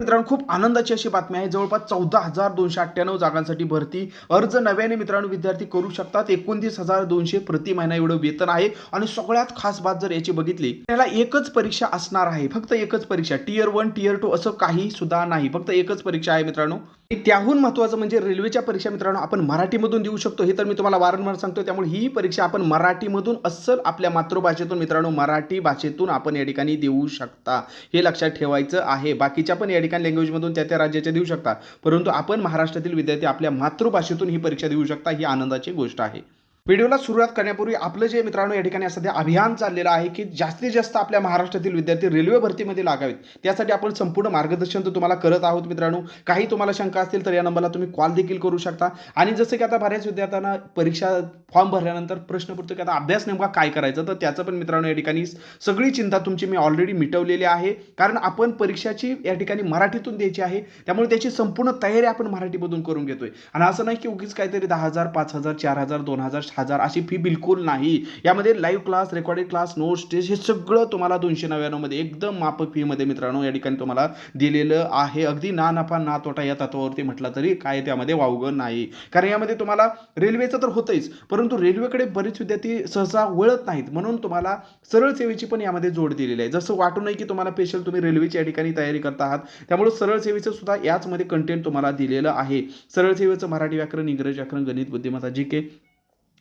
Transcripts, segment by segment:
मित्रांनो खूप आनंदाची अशी बातमी आहे. जवळपास चौदा हजार दोनशे अठ्ठ्याण्णव जागांसाठी भरती अर्ज नव्याने मित्रांनो विद्यार्थी करू शकतात. एकोणतीस हजार दोनशे प्रति महिना एवढं वेतन आहे. आणि सगळ्यात खास बात जर याची बघितली त्याला एकच परीक्षा असणार आहे. फक्त एकच परीक्षा. टीयर वन टीयर टू असं काही सुद्धा नाही. फक्त एकच परीक्षा आहे मित्रांनो. त्याहून महत्त्वाचं म्हणजे रेल्वेच्या परीक्षा मित्रांनो आपण मराठीमधून देऊ शकतो. हे तर मी तुम्हाला वारंवार सांगतो त्यामुळे ही परीक्षा आपण मराठीमधून अस्सल आपल्या मातृभाषेतून मित्रांनो मराठी भाषेतून आपण या ठिकाणी देऊ शकता. हे लक्षात ठेवायचं आहे. बाकीच्या पण या ठिकाणी लँग्वेजमधून त्या त्या राज्याच्या देऊ शकता. परंतु आपण महाराष्ट्रातील विद्यार्थी आपल्या मातृभाषेतून ही परीक्षा देऊ शकता. ही आनंदाची गोष्ट आहे. व्हिडिओला सुरुवात करण्यापूर्वी आपलं जे मित्रांनो या ठिकाणी सध्या अभियान चाललेलं आहे की जास्तीत जास्त आपल्या महाराष्ट्रातील विद्यार्थी रेल्वे भरतीमध्ये लागावेत. त्यासाठी आपण संपूर्ण मार्गदर्शन तर तुम्हाला करत आहोत मित्रांनो. काही तुम्हाला शंका असतील तर या नंबरला तुम्ही कॉल देखील करू शकता. आणि जसं की आता बऱ्याच विद्यार्थ्यांना परीक्षा फॉर्म भरल्यानंतर प्रश्न पडतो की आता अभ्यास नेमका काय करायचा? तर त्याचं पण मित्रांनो या ठिकाणी सगळी चिंता तुमची मी ऑलरेडी मिटवलेली आहे. कारण आपण परीक्षाची या ठिकाणी मराठीतून द्यायची आहे. त्यामुळे त्याची संपूर्ण तयारी आपण मराठीमधून करून घेतोय. आणि असं नाही की उगीच काहीतरी दहा हजार पाच हजार चार हजार दोन हजार हजार अशी फी बिलकुल नाही. यामध्ये live class recorded class notes test हे सगळं तुम्हाला दोनशे नव्याण्णवमध्ये एकदम माफक फीमध्ये मित्रांनो या ठिकाणी तुम्हाला दिलेलं आहे. अगदी ना नफा ना तोटा या तत्वावरती म्हटलं तरी काय त्यामध्ये वावगं नाही. कारण यामध्ये तुम्हाला रेल्वेचं तर होतंच परंतु रेल्वेकडे बरेच विद्यार्थी सहसा वळत नाहीत. म्हणून तुम्हाला सरळ सेवेची पण यामध्ये जोड दिलेली आहे. जसं वाटू नये की तुम्हाला स्पेशल तुम्ही रेल्वेची या ठिकाणी तयारी करत आहात त्यामुळे सरळ सेवेचं सुद्धा याचमध्ये कंटेंट तुम्हाला दिलेलं आहे. सरळ सेवेचं मराठी व्याकरण इंग्रजी व्याकरण गणित बुद्धिमत्ता जी के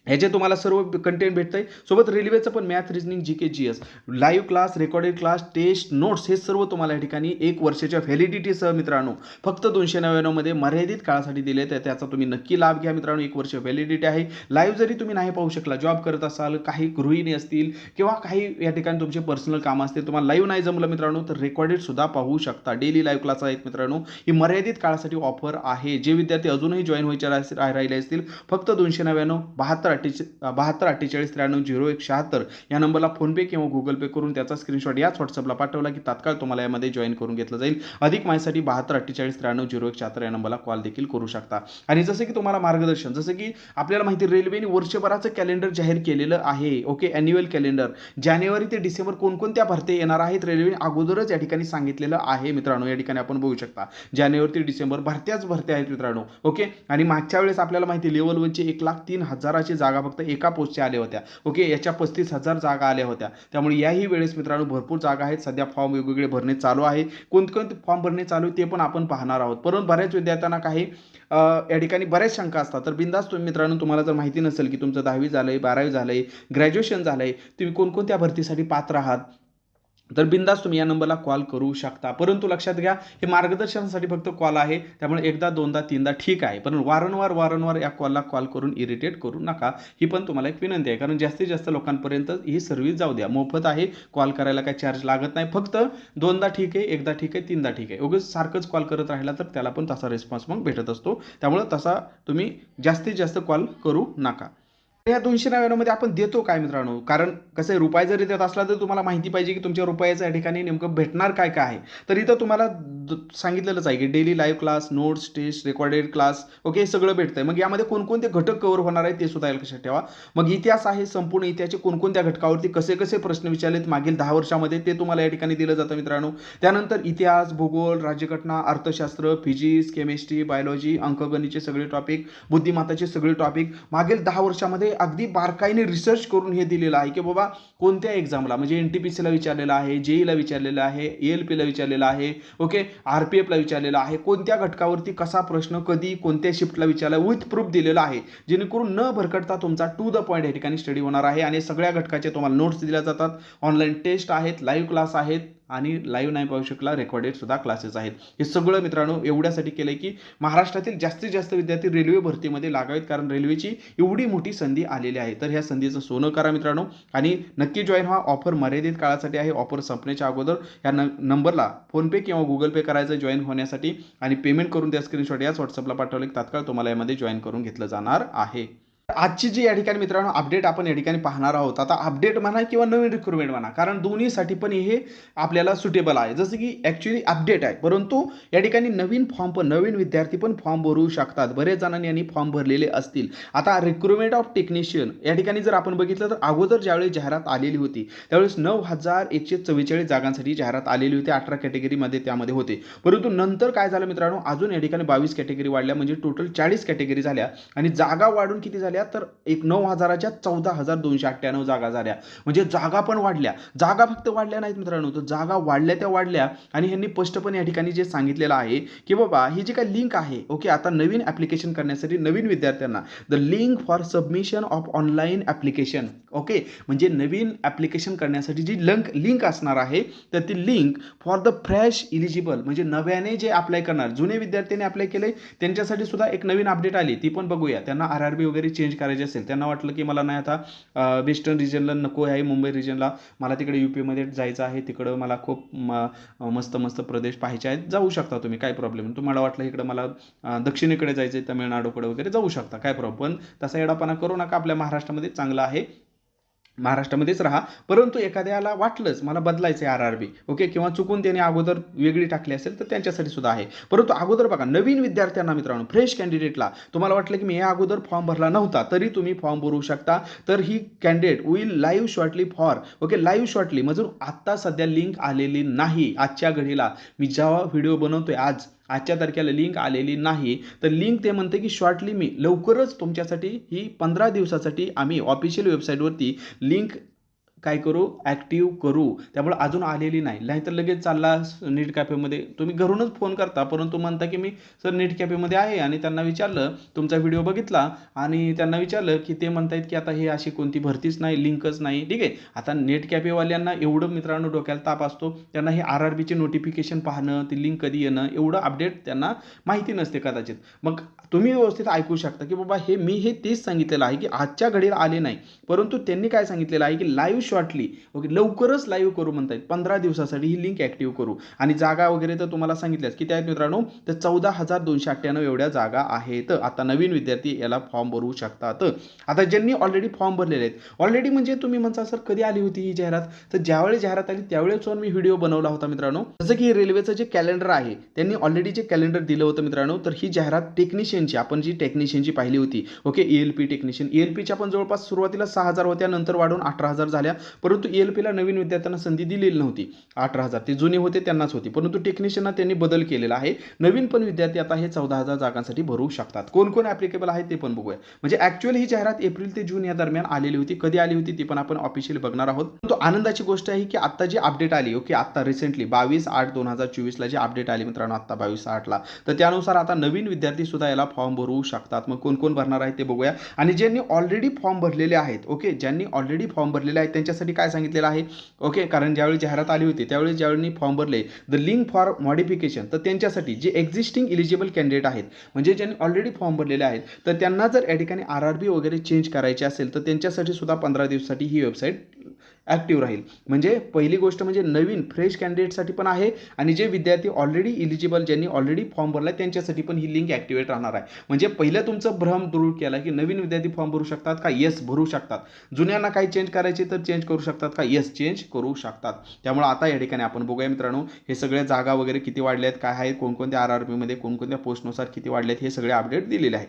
ह्याचे तुम्हाला सर्व कंटेंट भेटतंय सोबत रेल्वेचं पण math reasoning G K G S live class recorded class test notes हे सर्व तुम्हाला या ठिकाणी एक वर्षाच्या व्हॅलिडिटीसह मित्रांनो फक्त दोनशे नव्याण्णवमध्ये मर्यादित काळासाठी दिले तर त्याचा तुम्ही नक्की लाभ घ्या मित्रांनो. एक वर्ष व्हॅलिडिटी आहे. लाईव्ह जरी तुम्ही नाही पाहू शकला जॉब करत असाल काही गृहिणी असतील किंवा काही या ठिकाणी तुमचे पर्सनल काम असतील तुम्हाला लाईव्ह नाही जमलं मित्रांनो तर रेकॉर्डेड सुद्धा पाहू शकता. डेली लाईव्ह क्लास आहेत मित्रांनो. ही मर्यादित काळासाठी ऑफर आहे. जे विद्यार्थी अजूनही जॉईन व्हायचे राहिले असतील फक्त दोनशे नव्याण्णव बहात्तर अठ्ठेचाळीस बहात्तर अठ्ठेचाळीस त्र्याण्णव झिरो एक शहात्तर या नंबरला फोनपे किंवा गुगल पे करून त्याचा स्क्रीनशॉट याच व्हॉट्सअपला पाठवला की तात्काळ तुम्हाला यामध्ये जॉईन करून घेतलं जाईल. अधिक माहितीसाठी बहात्तर अठ्ठेचाळीस त्र्याण्णव झिरो एक शहात्तर या नंबरला कॉल देखील करू शकता. आणि जसं की तुम्हाला मार्गदर्शन जसं की आपल्याला माहिती रेल्वेने वर्षभराचं कॅलेंडर जाहीर केलेलं आहे. ओके ॲन्युअल कॅलेंडर जानेवारी ते डिसेंबर कोणकोणत्या भरत्या येणार आहेत रेल्वेने अगोदरच या ठिकाणी सांगितलेलं आहे मित्रांनो. या ठिकाणी आपण बघू शकता. जानेवारी ते डिसेंबर भरत्याच भरत्या आहेत मित्रांनो. ओके आणि मागच्या वेळेस आपल्याला माहिती लेवल वनचे एक लाख तीन हजाराचे जागा फक्त एका पोस्टच्या आल्या होत्या. ओके याच्या पस्तीस हजार जागा आल्या होत्या. त्यामुळे याही वेळेस मित्रांनो भरपूर जागा आहेत. सध्या फॉर्म वेगवेगळे भरणे चालू आहे. कोणकोणते फॉर्म भरणे चालू आहे ते पण आपण पाहणार आहोत. परंतु बऱ्याच विद्यार्थ्यांना काही या ठिकाणी बऱ्याच शंका असतात. तर बिंदास तुम्ही मित्रांनो तुम्हाला जर माहिती नसेल की तुमचं दहावी झालं आहे बारावी झालं आहे ग्रॅज्युएशन झालं आहे तुम्ही कोणकोणत्या भरतीसाठी पात्र आहात? तर बिंदास तुम्ही या नंबरला कॉल करू शकता. परंतु लक्षात घ्या हे मार्गदर्शनासाठी फक्त कॉल आहे त्यामुळे एकदा दोनदा तीनदा ठीक आहे. पण वारंवार वारंवार या कॉलला कॉल करून इरिटेट करू नका. ही पण तुम्हाला एक विनंती आहे. कारण जास्तीत जास्त लोकांपर्यंत ही सर्व्हिस जाऊ द्या. मोफत आहे कॉल करायला काही चार्ज लागत नाही. फक्त दोनदा ठीक आहे एकदा ठीक आहे तीनदा ठीक आहे. उगीच सारखंच कॉल करत राहिला तर त्याला पण तसा रिस्पॉन्स मग भेटत असतो. त्यामुळे तसा तुम्ही जास्तीत जास्त कॉल करू नका. या दोनशे नव्याण्णवमध्ये आपण देतो काय मित्रांनो? कारण कसं आहे रुपये जरी देत असला तर तुम्हाला माहिती पाहिजे की तुमच्या रुपयाच्या या ठिकाणी नेमकं भेटणार काय काय आहे. तर इथं तुम्हाला सांगितलेलंच आहे की daily live class notes test recorded class okay हे सगळं भेटतंय. मग यामध्ये कोणकोणते घटक कव्हर होणार आहेत ते सुद्धा लक्षात ठेवा. मग इतिहास आहे संपूर्ण इतिहासचे कोणकोणत्या घटकावरती कसे कसे प्रश्न विचारलेत मागील दहा वर्षामध्ये ते तुम्हाला या ठिकाणी दिलं जातं मित्रांनो. त्यानंतर इतिहास भूगोल राज्यघटना अर्थशास्त्र फिजिक्स केमिस्ट्री बायोलॉजी अंकगणितचे सगळे टॉपिक बुद्धिमत्ताचे सगळे टॉपिक मागील दहा वर्षामध्ये अगदी बारकाईने रिसर्च करून हे दिलेलं आहे की बाबा कोणत्या एक्झामला म्हणजे एन टी पी सीला विचारलेलं आहे जेईला विचारलेलं आहे ए एल पीला विचारलेलं आहे ओके आर पी एफला विचारलेलं आहे. कोणत्या घटकावरती कसा प्रश्न कधी कोणत्या शिफ्टला विचारला विथ प्रूफ दिलेला आहे. जेणेकरून न भरकटता तुमचा टू द पॉईंट या ठिकाणी स्टडी होणार आहे आणि सगळ्या घटकाचे तुम्हाला नोट्स दिल्या जातात. ऑनलाईन टेस्ट आहेत लाईव्ह क्लास आहेत. आणि लाईव्ह नाही पाहू शकला रेकॉर्डेड सुद्धा क्लासेस आहेत. हे सगळं मित्रांनो एवढ्यासाठी केलं की महाराष्ट्रातील जास्तीत जास्त विद्यार्थी रेल्वे भरतीमध्ये लागावेत. कारण रेल्वेची एवढी मोठी संधी आलेली आहे. तर ह्या संधीचं सोनं करा मित्रांनो. आणि नक्की जॉईन व्हा. ऑफर मर्यादित काळासाठी आहे. ऑफर संपण्याच्या अगोदर या न नंबरला फोनपे किंवा गुगल पे करायचं जॉईन होण्यासाठी. आणि पेमेंट करून त्या स्क्रीनशॉट याच व्हॉट्सअपला पाठवले की तात्काळ तुम्हाला यामध्ये जॉईन करून घेतलं जाणार आहे. आजची जी या ठिकाणी मित्रांनो अपडेट आपण या ठिकाणी पाहणार आहोत आता अपडेट म्हणा किंवा नवीन रिक्रुटमेंट म्हणा कारण दोन्हीसाठी पण हे आपल्याला सुटेबल आहे. जसं की ॲक्च्युली अपडेट आहे परंतु या ठिकाणी नवीन फॉर्म पण नवीन विद्यार्थी पण फॉर्म भरू शकतात. बरेच जणांनी यांनी फॉर्म भरलेले असतील. आता रिक्रुटमेंट ऑफ टेक्निशियन या ठिकाणी जर आपण बघितलं तर अगोदर ज्यावेळी जाहिरात आलेली होती त्यावेळेस नऊ हजार एकशे चव्वेचाळीस जागांसाठी जाहिरात आलेली होती अठरा कॅटेगरीमध्ये त्यामध्ये होते. परंतु नंतर काय झालं मित्रांनो अजून या ठिकाणी बावीस कॅटेगरी वाढल्या म्हणजे टोटल चाळीस कॅटेगरी झाल्या आणि जागा वाढून किती झाल्या? तर एक नऊ हजाराच्या चौदा हजार दोनशे अठ्ठ्याण्णव जागा झाल्या. म्हणजे जागा पण वाढल्या. जागा फक्त वाढल्या नाहीत मित्रांनो तर जागा वाढल्या त्या वाढल्या. आणि ह्यांनी स्पष्टपणे या ठिकाणी जे सांगितलेलं आहे की बाबा ही जी काही लिंक आहे ओके आता नवीन ॲप्लिकेशन करण्यासाठी नवीन विद्यार्थ्यांना the link for submission of online application okay? म्हणजे नवीन ॲप्लिकेशन करण्यासाठी जी लिंक लिंक असणार आहे तर ती link for the fresh eligible म्हणजे नव्याने जे अप्लाय करणार जुने विद्यार्थ्यांनी अप्लाय केले त्यांच्यासाठी सुद्धा एक नवीन अपडेट आली ती पण बघूया. त्यांना आर आर बी वगैरे चेंज करायचे असेल त्यांना वाटलं की मला नाही आता वेस्टर्न रिजनला नको आहे मुंबई रिजनला मला तिकडे यू पीमध्ये जायचं आहे तिकडं मला खूप मस्त मस्त प्रदेश पाहायचे आहेत. जाऊ शकता तुम्ही काय प्रॉब्लेम तुम्हाला वाटलं इकडं मला दक्षिणेकडे जायचं आहे तमिळनाडूकडे वगैरे जाऊ शकता काय प्रॉब्लेम पण तसा येडापणा करू नका आपल्या महाराष्ट्रामध्ये चांगला आहे. महाराष्ट्रामध्येच राहा. परंतु एखाद्याला वाटलंच मला बदलायचं आहे आर आर बी ओके? किंवा चुकून त्याने अगोदर वेगळी टाकली असेल तर त्यांच्यासाठी सुद्धा आहे. परंतु अगोदर बघा नवीन विद्यार्थ्यांना मित्रांनो फ्रेश कॅन्डिडेटला तुम्हाला वाटलं की मी या अगोदर फॉर्म भरला नव्हता तरी तुम्ही फॉर्म भरू शकता. तर ही candidate will live shortly for okay? Live shortly म्हणजे आत्ता सध्या लिंक आलेली नाही. आजच्या घडीला मी जेव्हा व्हिडिओ बनवतोय आज आजच्या तारखेला लिंक आलेली नाही. तर लिंक ते म्हणते की शॉर्टली मी लवकरच तुमच्यासाठी ही पंधरा दिवसासाठी आम्ही ऑफिशियल वेबसाईटवरती लिंक काय करू? ॲक्टिव्ह करू. त्यामुळे अजून आलेली नाही. नाहीतर लगेच चालला नीट कॅफेमध्ये तुम्ही घरूनच फोन करता. परंतु म्हणता की मी सर नीट कॅफेमध्ये आहे आणि त्यांना विचारलं तुमचा व्हिडिओ बघितला आणि त्यांना विचारलं की ते म्हणतायत की आता हे अशी कोणती भरतीच नाही लिंकच नाही. ठीक आहे? आता नेट कॅफेवाल्यांना एवढं मित्रांनो डोक्याला ताप असतो. त्यांना हे आर आर बीचे नोटिफिकेशन पाहणं ती लिंक कधी येणं एवढं अपडेट त्यांना माहिती नसते कदाचित. मग तुम्ही व्यवस्थित ऐकू शकता की बाबा हे मी हे तेच सांगितलेलं आहे की आजच्या घडीला आले नाही. परंतु त्यांनी काय सांगितलेलं आहे की लाईव्ह शॉर्टली ओके लवकरच लाईव्ह करू म्हणतायत. पंधरा दिवसासाठी ही लिंक ॲक्टिव्ह करू. आणि जागा वगैरे तर तुम्हाला सांगितल्यास किती आहेत मित्रांनो तर चौदा हजार दोनशे अठ्ठ्याण्णव एवढ्या जागा आहेत. आता नवीन विद्यार्थी याला फॉर्म भरू शकतात. आता ज्यांनी ऑलरेडी फॉर्म भरलेले आहेत ऑलरेडी म्हणजे तुम्ही म्हणता सर कधी आली होती ही जाहिरात? तर ज्यावेळी जाहिरात आली त्यावेळेस मी व्हिडिओ बनवला होता मित्रांनो. जसं की रेल्वेचं जे कॅलेंडर आहे त्यांनी ऑलरेडी जे कॅलेंडर दिलं होतं मित्रांनो तर ही जाहिरात टेक्निशियनची आपण जी टेक्निशियनची पाहिली होती. Okay E L P technician E L पीच्या पण जवळपास सुरुवातीला सहा हजार होत्या नंतर वाढून अठरा हजार झाल्या. परंतु ई एल पीला नवीन विद्यार्थ्यांना संधी दिलेली नव्हती. अठरा हजार. ते जुने होते त्यांनाच होती. परंतु टेक्निशियनना त्यांनी बदल केलेला आहे. नवीन पण विद्यार्थी आता हे चौदा हजार जागांसाठी भरू शकतात. कोण कोण ॲप्लिकेबल आहे ते पण बघूया. म्हणजे ॲक्च्युअली ही जाहिरात एप्रिल ते जून या दरम्यान आलेली होती. कधी आली होती ती पण आपण ऑफिशियली बघणार आहोत. तो आनंदाची गोष्ट आहे की आता जी अपडेट आली ओके आता रिसेंटली बावीस आठ दोन हजार चोवीसला जी अपडेट आली मित्रांनो आता बावीस आठला. तर त्यानुसार आता नवीन विद्यार्थी सुद्धा याला फॉर्म भरू शकतात. मग कोण कोण भरणार आहे ते बघूया. आणि ज्यांनी ऑलरेडी फॉर्म भरलेले आहेत ओके ज्यांनी ऑलरेडी फॉर्म भरलेले आहेत त्यांच्या त्यांच्यासाठी काय सांगितलेलं आहे? ओके कारण ज्यावेळी जाहिरात आली होती त्यावेळी ज्यावेळी फॉर्म भरले द लिंक फॉर मॉडिफिकेशन तर त्यांच्यासाठी जे एक्झिस्टिंग इलिजिबल कॅन्डिडेट आहेत म्हणजे ज्यांनी ऑलरेडी फॉर्म भरलेले आहेत तर त्यांना जर या ठिकाणी आर आर बी वगैरे चेंज करायचे असेल तर त्यांच्यासाठी सुद्धा पंधरा दिवसासाठी ही वेबसाईट ॲक्टिव्ह राहील. म्हणजे पहिली गोष्ट म्हणजे नवीन फ्रेश कॅन्डिडेटसाठी पण आहे आणि जे विद्यार्थी ऑलरेडी इलिजिबल ज्यांनी ऑलरेडी फॉर्म भरला त्यांच्यासाठी पण ही लिंक ॲक्टिवेट राहणार आहे. म्हणजे पहिलं तुमचं भ्रम दूर केला की नवीन विद्यार्थी फॉर्म भरू शकतात का? येस भरू शकतात. जुन्यांना काही चेंज करायचे तर चेंज करू शकतात का? येस चेंज करू शकतात. त्यामुळे आता या ठिकाणी आपण बघूया मित्रांनो हे सगळ्या जागा वगैरे किती वाढल्या आहेत काय आहेत कोणकोणत्या आर आर पीमध्ये कोणकोणत्या पोस्टनुसार किती वाढले आहेत हे सगळे अपडेट दिलेले आहे.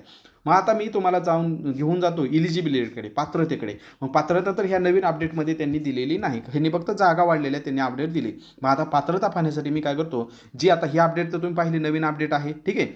मग आता मी तुम्हाला जाऊन घेऊन जातो इलिजिबिलिटीकडे पात्रतेकडे. मग पात्रता तर ह्या नवीन अपडेटमध्ये त्यांनी दिलेली नाही. ह्यांनी फक्त जागा वाढलेल्या त्यांनी अपडेट दिली. मग आता पात्रता पाहण्यासाठी मी काय करतो जी आता ही अपडेट तर तुम्ही पाहिली नवीन अपडेट आहे ठीक आहे?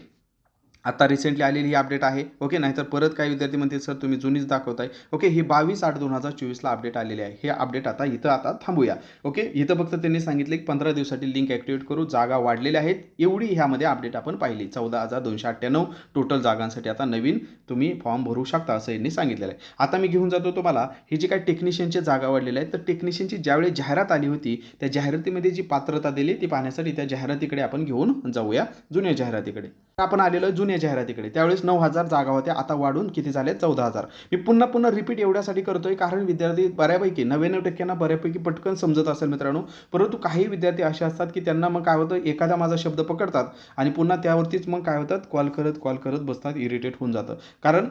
आता रिसेंटली आलेली ही अपडेट आहे. ओके नाहीतर परत काही विद्यार्थी म्हणतील सर तुम्ही जुनीच दाखवताय. ओके ही बावीस आठ दोन हजार चोवीसला अपडेट आलेली आहे. हे अपडेट आता इथं आता थांबूया. ओके इथं फक्त त्यांनी सांगितले की पंधरा दिवसासाठी लिंक ॲक्टिवेट करू. जागा वाढलेल्या आहेत. एवढी ह्यामध्ये अपडेट आपण पाहिली. चौदा हजार दोनशे अठ्ठ्याण्णव टोटल जागांसाठी आता नवीन तुम्ही फॉर्म भरू शकता असं यांनी सांगितलेलं आहे. आता मी घेऊन जातो तुम्हाला ही जी काही टेक्निशियनची जागा वाढलेल्या आहेत तर टेक्निशियनची ज्यावेळी जाहिरात आली होती त्या जाहिरातीमध्ये जी पात्रता दिली ती पाहण्यासाठी त्या जाहिरातीकडे आपण घेऊन जाऊया. जुन्या जाहिरातीकडे. आपण आलेलो आहे जुन्या जाहिरातीकडे. त्यावेळेस नऊ हजार जागा होत्या आता वाढून किती झाले? चौदा हजार. मी पुन्हा पुन्हा रिपीट एवढ्यासाठी करतोय कारण विद्यार्थी बऱ्यापैकी नव्याण्णव टक्क्यांना बऱ्यापैकी पटकन समजत असेल मित्रांनो. परंतु काही विद्यार्थी असे असतात की त्यांना मग काय होतं एखादा माझा शब्द पकडतात आणि पुन्हा त्यावरतीच मग काय होतात? कॉल करत कॉल करत बसतात इरिटेट होऊन जातं. कारण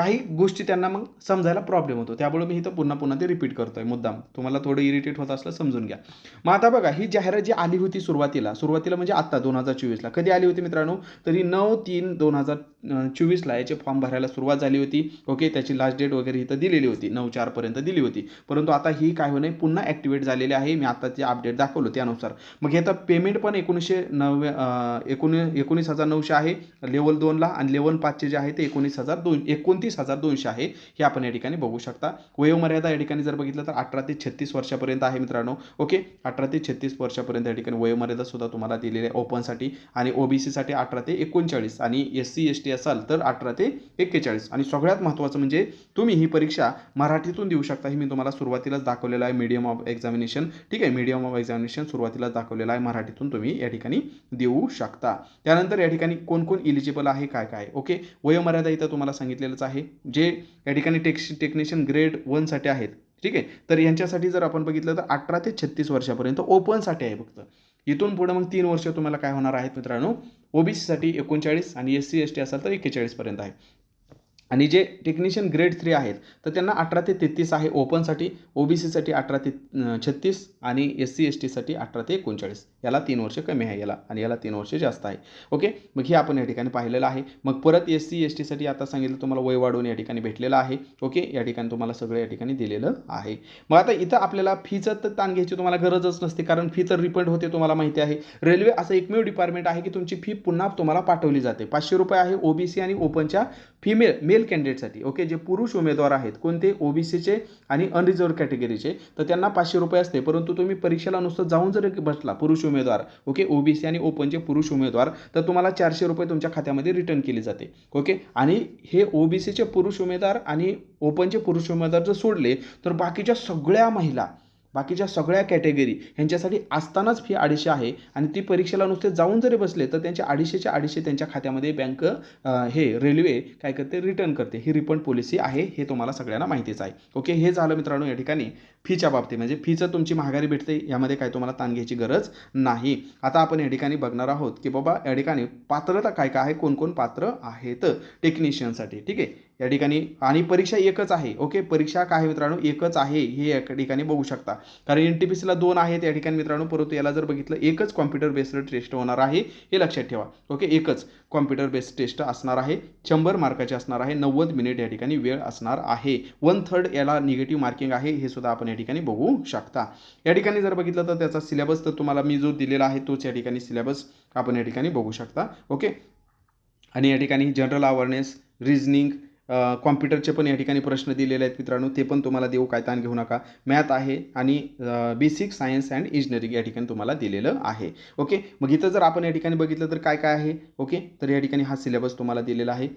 काही गोष्टी त्यांना मग समजायला प्रॉब्लेम होतो. त्यामुळे मी इथं पुन्हा पुन्हा ते रिपीट करतोय. मुद्दाम. तुम्हाला थोडं इरिटेट होत असलं समजून घ्या. मग आता बघा ही जाहिरात जी आली होती सुरुवातीला सुरुवातीला म्हणजे आत्ता दोन हजार चोवीसला. कधी आली होती मित्रांनो? तरी नऊ तीन दोन हजार चोवीसला याचे फॉर्म भरायला सुरुवात झाली होती. ओके त्याची लास्ट डेट वगैरे इथं दिलेली होती. नऊ चारपर्यंत दिली होती. परंतु आता ही काय होणे पुन्हा ॲक्टिवेट झालेली आहे. मी आता ते अपडेट दाखवलं त्यानुसार. मग हे आता पेमेंट पण एकोणीसशे नव्वे एकोणी एकोणीस हजार नऊशे आहे. लेवल दोनला आणि लेवल पाचचे जे आहे ते एकोणीस हजार दोन एकोणतीस हजार दोनशे आहे. हे आपण या ठिकाणी बघू शकता. वयोमर्यादा या ठिकाणी जर बघितलं तर अठरा ते छत्तीस वर्षापर्यंत आहे मित्रांनो. ओके अठरा ते छत्तीस वर्षापर्यंत या ठिकाणी वयोमर्यादा सुद्धा तुम्हाला दिलेली आहे. ओपनसाठी आणि ओबीसीसाठी अठरा ते एकोणचाळीस आणि एस सी एस टी असाल तर अठरा ते एक्केचाळीस. आणि सगळ्यात महत्त्वाचं म्हणजे तुम्ही ही परीक्षा मराठीतून देऊ शकता. हे मी तुम्हाला सुरुवातीलाच दाखवलेलं आहे. मीडियम ऑफ एक्झामिनेशन ठीक आहे? मीडियम ऑफ एक्झामिनेशन सुरुवातीलाच दाखवलेलं आहे. मराठीतून तुम्ही या ठिकाणी देऊ शकता. त्यानंतर या ठिकाणी कोण कोण इलिजिबल आहे? काय काय? ओके वयोमर्यादा इथं तुम्हाला सांगितलेलंच आहे. जे या ठिकाणी टेक्स टेक्निशियन ग्रेड वनसाठी आहेत. ठीक आहे? तर यांच्यासाठी जर आपण बघितलं तर अठरा ते छत्तीस वर्षापर्यंत ओपनसाठी आहे फक्त. इथून पुढे मग तीन वर्ष तुम्हाला काय होणार आहेत मित्रांनो? ओबीसीसाठी एकोणचाळीस आणि एस सी एस टी असाल तर एक्केचाळीसपर्यंत आहे. आणि जे टेक्निशियन ग्रेड थ्री आहेत तर त्यांना अठरा ते तेहतीस आहे ओपनसाठी ओ बी सीसाठी अठरा ते छत्तीस आणि एस सी एस टीसाठी अठरा ते एकोणचाळीस. याला तीन वर्ष कमी आहे याला आणि याला तीन वर्ष जास्त आहे. ओके मग हे आपण या ठिकाणी पाहिलेलं आहे. मग परत एस सी एस टीसाठी आता सांगितलं तुम्हाला वय वाढवून या ठिकाणी भेटलेलं आहे. ओके या ठिकाणी तुम्हाला सगळं या ठिकाणी दिलेलं आहे. मग आता इथं आपल्याला फीचं तर ताण घ्यायची तुम्हाला गरजच नसते कारण फी तर रिफंड होते तुम्हाला माहिती आहे. रेल्वे असं एकमेव डिपार्टमेंट आहे की तुमची फी पुन्हा तुम्हाला पाठवली जाते. पाचशे रुपये आहे ओबीसी आणि ओपनच्या फिमेल मेल कॅन्डिडेटसाठी ओके जे पुरुष उमेदवार आहेत कोणते ओबीसीचे आणि अनरिझर्व कॅटेगरीचे तर त्यांना पाचशे रुपये असते. परंतु तुम्ही परीक्षेला नुसतं जाऊन जर बसला पुरुष उमेदवार ओके ओबीसी आणि ओपनचे पुरुष उमेदवार तर तुम्हाला चारशे रुपये तुमच्या खात्यामध्ये रिटर्न केली जाते ओके आणि हे ओबीसीचे पुरुष उमेदवार आणि ओपनचे पुरुष उमेदवार जर सोडले तर बाकीच्या सगळ्या महिला बाकीच्या सगळ्या कॅटेगरी ह्यांच्यासाठी असतानाच फी अडीचशे आहे आणि ती परीक्षेला नुसते जाऊन जरी बसले तर त्यांच्या अडीचशेच्या अडीचशे त्यांच्या खात्यामध्ये बँक हे रेल्वे काय करते रिटर्न करते. ही रिफंड पॉलिसी आहे हे तुम्हाला सगळ्यांना माहितीच आहे. ओके हे झालं मित्रांनो या ठिकाणी फीच्या बाबतीत. म्हणजे फीचं तुमची महागारी भेटते यामध्ये काय तुम्हाला ताण घ्यायची गरज नाही. आता आपण या ठिकाणी बघणार आहोत की बाबा या ठिकाणी पात्रता काय काय आहे कोण कोण पात्र आहेत? टेक्निशियनसाठी ठीक आहे? या ठिकाणी. आणि परीक्षा एकच आहे ओके? परीक्षा काय आहे मित्रांनो? एकच आहे हे या ठिकाणी बघू शकता. कारण एन टी पी सीला दोन आहेत या ठिकाणी मित्रांनो. परंतु याला जर बघितलं एकच कॉम्प्युटर बेस्ड टेस्ट होणार आहे हे लक्षात ठेवा ओके? एकच कॉम्प्युटर बेस्ड टेस्ट असणार आहे शंभर मार्काचे असणार आहे नव्वद मिनिट या ठिकाणी वेळ असणार आहे. वन थर्ड याला निगेटिव्ह मार्किंग आहे हे सुद्धा आपण या ठिकाणी बघू शकता. या ठिकाणी जर बघितलं तर त्याचा सिलेबस तर तुम्हाला मी जो दिलेला आहे तोच या ठिकाणी सिलेबस आपण या ठिकाणी बघू शकता ओके? आणि या ठिकाणी जनरल अवेअरनेस रिझनिंग कॉम्प्युटरचे पण या ठिकाणी प्रश्न दिलेले आहेत मित्रांनो ते पण तुम्हाला देऊ काय ताण घेऊ नका. मॅथ आहे आणि बेसिक सायन्स अँड इंजिनिअरिंग या ठिकाणी तुम्हाला दिलेलं आहे. ओके मग इथं जर आपण या ठिकाणी बघितलं तर काय काय आहे? ओके तर या ठिकाणी हा सिलेबस तुम्हाला दिलेला आहे.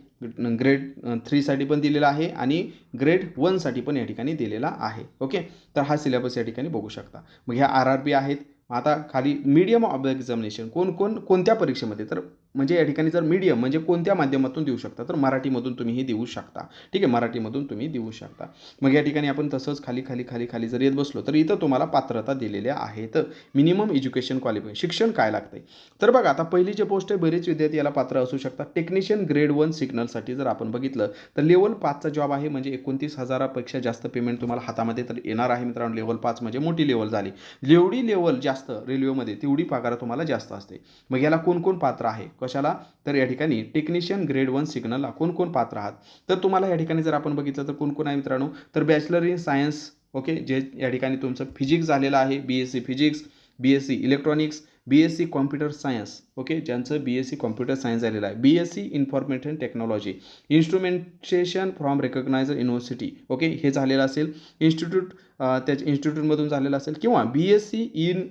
ग्रेड थ्रीसाठी पण दिलेला आहे आणि ग्रेड वनसाठी पण या ठिकाणी दिलेला आहे. ओके तर हा सिलेबस या ठिकाणी बघू शकता. मग ह्या आर आर बी आहेत. आता खाली मीडियम ऑफ एक्झामिनेशन कोण कोण कोणत्या परीक्षेमध्ये? तर म्हणजे या ठिकाणी जर मीडियम म्हणजे कोणत्या माध्यमातून देऊ शकता? तर मराठीमधून तुम्ही हे देऊ शकता. ठीक आहे? मराठीमधून तुम्ही देऊ शकता. मग या ठिकाणी आपण तसंच खाली खाली खाली खाली जर येत बसलो तर इथं तुम्हाला पात्रता दिलेल्या आहेत. मिनिमम एज्युकेशन क्वालिफिकेशन शिक्षण काय लागतंय? तर बघा आता पहिली जे पोस्ट आहे बरेच विद्यार्थी याला पात्र असू शकतात. टेक्निशियन ग्रेड वन सिग्नलसाठी जर आपण बघितलं तर लेवल पाचचा जॉब आहे म्हणजे एकोणतीस हजारापेक्षा जास्त पेमेंट तुम्हाला हातामध्ये तर येणार आहे मित्रांनो. लेवल पाच म्हणजे मोठी लेवल झाली. जेवढी लेवल जास्त रेल्वेमध्ये तेवढी पगार तुम्हाला जास्त असते. मग याला कोण कोण पात्र आहे? कशाला? तर या ठिकाणी टेक्निशियन ग्रेड वन सिग्नलला कोण कोण पात्र आहात? तर तुम्हाला या ठिकाणी जर आपण बघितलं तर कोण कोण आहे मित्रांनो? तर बॅचलर इन सायन्स ओके जे या ठिकाणी तुमचं फिजिक्स झालेलं आहे B S C physics B S C electronics B S C computer science okay ज्यांचं B S C computer science झालेलं आहे. B S C information technology instrumentation from recogniser university okay हे झालेलं असेल. इन्स्टिट्यूट त्याच्या इन्स्टिट्यूटमधून झालेलं असेल. किंवा B S C in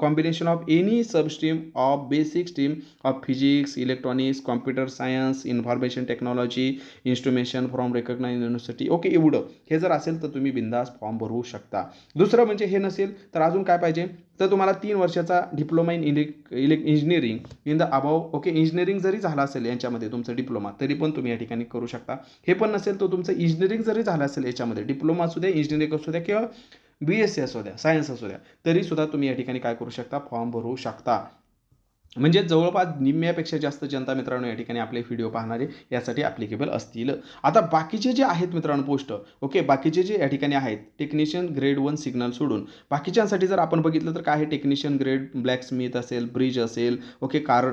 combination of any substream of basic stream of physics electronics computer science information technology instrumentation from recognise university okay एवढं. हे जर असेल तर तुम्ही बिंदास फॉर्म भरू शकता. दुसरं म्हणजे हे नसेल तर अजून काय पाहिजे? तर तुम्हाला तीन वर्षाचा डिप्लोमा इन इलेक elec engineering in the above okay engineering जरी झालं असेल यांच्यामध्ये तुमचं डिप्लोमा तरी पण तुम्ही या ठिकाणी करू शकता. हे पण नसेल तर तुमचं इंजिनिअरिंग जरी झालं असेल याच्यामध्ये डिप्लोमा असू द्या इंजिनिअरिंग असू द्या किंवा बी एस सी असू द्या सायन्स असू द्या तरीसुद्धा तुम्ही या ठिकाणी काय करू शकता फॉर्म भरू शकता. म्हणजे जवळपास निम्म्यापेक्षा जास्त जनता मित्रांनो या ठिकाणी आपले व्हिडिओ पाहणारे यासाठी ॲप्लिकेबल असतील. आता बाकीचे जे आहेत मित्रांनो पोस्ट ओके बाकीचे जे या ठिकाणी आहेत टेक्निशियन ग्रेड वन सिग्नल सोडून बाकीच्यांसाठी जर आपण बघितलं तर काय आहे टेक्निशियन ग्रेड ब्लॅक स्मिथ असेल ब्रिज असेल ओके कार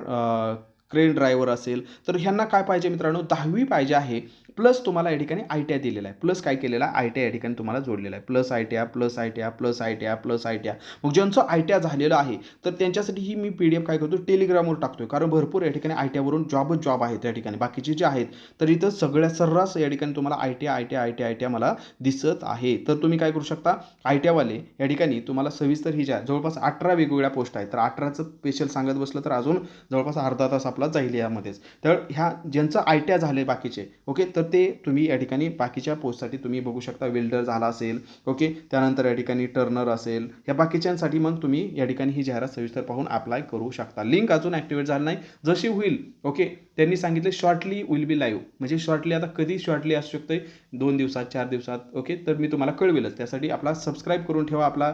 क्रेन ड्रायव्हर असेल तर ह्यांना काय पाहिजे मित्रांनो? दहावी पाहिजे आहे. प्लस तुम्हाला या ठिकाणी आय टी आय दिलेला आहे प्लस काय केलेला? आहे आय टी आय या ठिकाणी तुम्हाला जोडलेला आहे plus I T I plus I T I plus I T I plus I T I मग ज्यांचं आय टी आय झालेलं आहे तर त्यांच्यासाठी ही मी पी डी एफ काय करतो? टेलिग्रामवर टाकतोय. कारण भरपूर या ठिकाणी आय टी आयवरून जॉबच जॉब आहेत या ठिकाणी. बाकीचे जे आहेत तर इथं सगळ्या सर्रास या ठिकाणी तुम्हाला I T I I T I I T I T I मला दिसत आहे. तर तुम्ही काय करू शकता? आय टी आयवाले या ठिकाणी तुम्हाला सविस्तर ही ज्या जवळपास अठरा वेगवेगळ्या पोस्ट आहेत. तर अठराचं स्पेशल सांगत बसलं तर अजून जवळपास अर्धा तास आपला जाईल यामध्येच. तर ह्या ज्यांचं आय टी आय झाले बाकीचे ओके तर ते तुम्ही या ठिकाणी बाकीच्या पोस्टसाठी तुम्ही बघू शकता. वेल्डर झाला असेल ओके त्यानंतर या ठिकाणी टर्नर असेल या बाकीच्यांसाठी मग तुम्ही या ठिकाणी ही जाहिरात सविस्तर पाहून अप्लाय करू शकता. लिंक अजून ॲक्टिवेट झाली नाही. जशी होईल ओके त्यांनी सांगितलं शॉर्टली विल बी लाईव्ह म्हणजे शॉर्टली आता कधी शॉर्टली असू शकते दोन दिवसात चार दिवसात. ओके तर मी तुम्हाला कळवेलच. त्यासाठी आपला सबस्क्राईब करून ठेवा आपला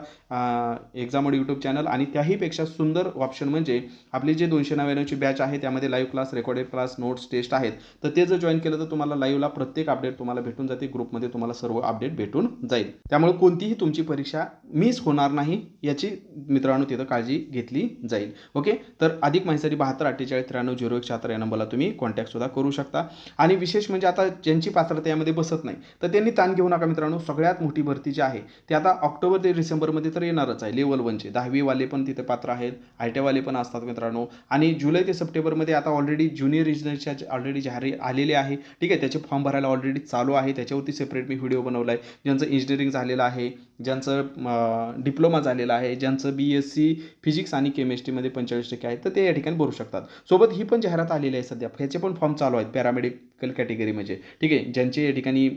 एक्झामोड यूट्यूब चॅनल आणि त्याहीपेक्षा सुंदर ऑप्शन म्हणजे आपली जे दोनशे नव्याण्णवची बॅच आहे त्यामध्ये live class recorded class notes test आहेत. तर ते जर जॉईन केलं तर तुम्हाला लाईव्हला प्रत्येक अपडेट तुम्हाला भेटून जाते. ग्रुपमध्ये तुम्हाला सर्व अपडेट भेटून जाईल. त्यामुळे कोणतीही तुमची परीक्षा मिस होणार नाही याची मित्रांनो तिथं काळजी घेतली जाईल. ओके तर अधिक माहितीसाठी बहात्तर अठ्ठेचाळीस त्र्याण्णव झिरो एक शहात्तर या नंबरला तुम्ही कॉन्टॅक्टसुद्धा करू शकता. आणि विशेष म्हणजे आता ज्यांची पात्रता यामध्ये बसत नाही तर त्यांनी ताण घेऊ नका मित्रांनो. सगळ्यात मोठी भरती जी आहे ती आता ऑक्टोबर ते डिसेंबरमध्ये तर येणारच आहे. लेवल वनचे दहावीवाले पण तिथे पात्र आहेत. आय टीवाले पण असतात मित्रांनो. आणि जुलै ते सप्टेंबरमध्ये आता ऑलरेडी ज्युनियर रिजनलच्या ऑलरेडी जाहीर आलेले आहे. ठीक आहे त्याचे फॉर्म भरायला ऑलरेडी चालू आहे. त्याच्यावरती सेपरेट मी व्हिडिओ बनवला आहे ज्यांचं इंजिनिअरिंग झालेलं आहे ज्यांचं डिप्लोमा झालेला आहे ज्यांचं बी एस सी फिजिक्स आणि केमिस्ट्रीमध्ये पंचेचाळीस टक्के आहेत तर ते या ठिकाणी भरू शकतात. सोबत ही पण जाहिरात आलेली आहे सध्या. ह्याचे पण फॉर्म चालू आहेत पॅरामेडिकल कॅटेगरी म्हणजे ठीक आहे? ज्यांचे या ठिकाणी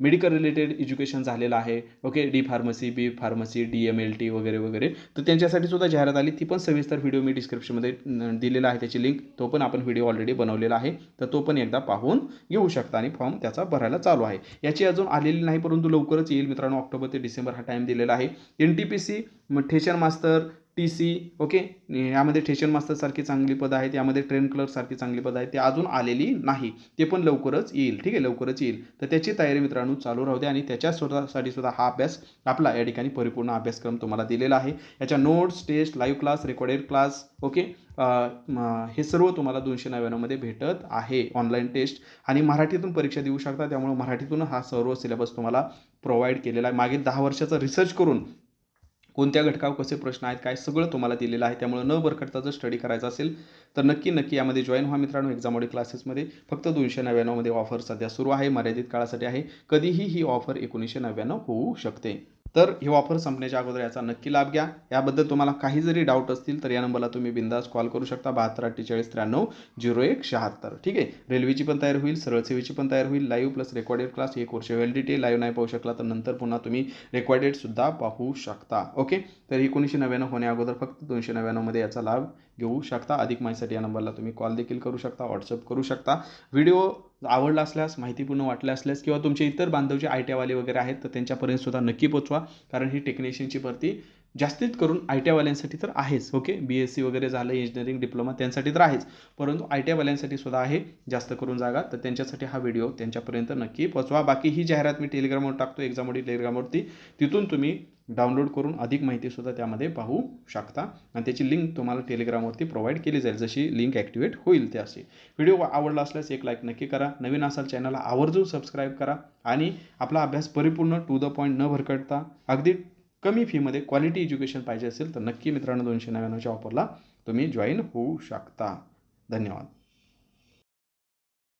मेडिकल रिलेटेड एज्युकेशन झालेलं आहे. Okay D pharmacy B pharmacy D M L T वगैरे वगैरे. तर त्यांच्यासाठी सुद्धा जाहिरात आली. ती पण सविस्तर व्हिडिओ मी डिस्क्रिप्शनमध्ये दिलेला आहे त्याची लिंक तो पण आपण व्हिडिओ ऑलरेडी बनवलेला आहे. तर तो पण एकदा पाहून घेऊ शकता आणि फॉर्म त्याचा भरायला चालू आहे. याची अजून आलेली नाही परंतु लवकरच येईल मित्रांनो. ऑक्टोबर ते डिसेंबर हा टाईम दिलेला आहे. N T P C station master T C okay यामध्ये ठेशन मास्टरसारखी चांगली पदं आहेत यामध्ये ट्रेन क्लर्कसारखी चांगली पदं आहेत ते अजून आलेली नाही. ते पण लवकरच येईल ठीक आहे? लवकरच येईल. तर त्याची तयारी मित्रांनो चालू राहू द्या आणि त्याच्या स्वतःसाठी सुद्धा हा अभ्यास आपला या ठिकाणी परिपूर्ण अभ्यासक्रम तुम्हाला दिलेला आहे. याच्या notes test live class recorded class okay हे सर्व तुम्हाला दोनशे नव्याण्णवमध्ये भेटत आहे ऑनलाईन टेस्ट आणि मराठीतून परीक्षा देऊ शकता त्यामुळे मराठीतून हा सर्व सिलेबस तुम्हाला प्रोव्हाइड केलेला आहे. मागील दहा वर्षाचा रिसर्च करून कोणत्या घटकावर कसे प्रश्न आहेत काय सगळं तुम्हाला दिलेलं आहे त्यामुळे न बरकटता जर स्टडी करायचा असेल तर नक्की नक्की यामध्ये जॉईन व्हा मित्रांनो एक्झामोडी क्लासेसमध्ये फक्त दोनशे नव्याण्णवमध्ये ऑफर सध्या सुरू आहे मर्यादित काळासाठी आहे. कधीही ही ऑफर एकोणीसशे नव्याण्णव होऊ शकते. तर ही ऑफर संपण्याच्या अगोदर याचा नक्की लाभ घ्या. याबद्दल तुम्हाला काही जरी डाऊट असतील तर या नंबरला तुम्ही बिंदास कॉल करू शकता. बहात्तर अठ्ठेचाळीस त्र्याण्णव झिरो एक शहात्तर. ठीक आहे? रेल्वेची पण तयार होईल सरळ सेवेची पण तयार होईल. लाईव्ह प्लस रेकॉर्डेड क्लास एक वर्ष वेल लाईव्ह नाही पाहू शकला तर नंतर पुन्हा तुम्ही रेकॉर्डेडसुद्धा पाहू शकता. ओके तर एकोणीसशे नव्याण्णव होण्या अगोदर फक्त दोनशे नव्याण्णवमध्ये याचा लाभ घेऊ शकता. अधिक माहितीसाठी या नंबरला तुम्ही कॉल देखील करू शकता व्हॉट्सअप करू शकता. व्हिडिओ आवडला असल्यास माहितीपूर्ण वाटलं असल्यास किंवा तुमचे इतर बांधव जे आय टी आयवाले वगैरे आहेत तर त्यांच्यापर्यंत सुद्धा नक्की पोचवा. कारण ही टेक्निशियनची भरती जास्तीत करून आय टी आयवाल्यांसाठी तर आहेच ओके? बी एस सी वगैरे झालं इंजिनिअरिंग डिप्लोमा त्यांसाठी तर आहेच. परंतु आय टी आयवाल्यांसाठी सुद्धा आहे जास्त करून जागा. तर त्यांच्यासाठी हा व्हिडिओ त्यांच्यापर्यंत नक्की पोचवा. बाकी ही जाहिरात मी टेलिग्रामवर टाकतो एक्झामवरती टेलिग्रामवरती तिथून तुम्ही डाउनलोड करून अधिक माहितीसुद्धा त्यामध्ये पाहू शकता. आणि त्याची लिंक तुम्हाला टेलिग्रामवरती प्रोव्हाइड केली जाईल. जशी लिंक ॲक्टिवेट होईल ते असे व्हिडिओ आवडला असल्यास एक लाईक नक्की करा. नवीन असाल चॅनलला आवर्जून सबस्क्राईब करा. आणि आपला अभ्यास परिपूर्ण टू द पॉईंट न भरकटता अगदी कमी फीमध्ये क्वालिटी एज्युकेशन पाहिजे असेल तर नक्की मित्रांनो दोनशे नव्याण्णवच्या ऑफरला तुम्ही जॉईन होऊ शकता. धन्यवाद.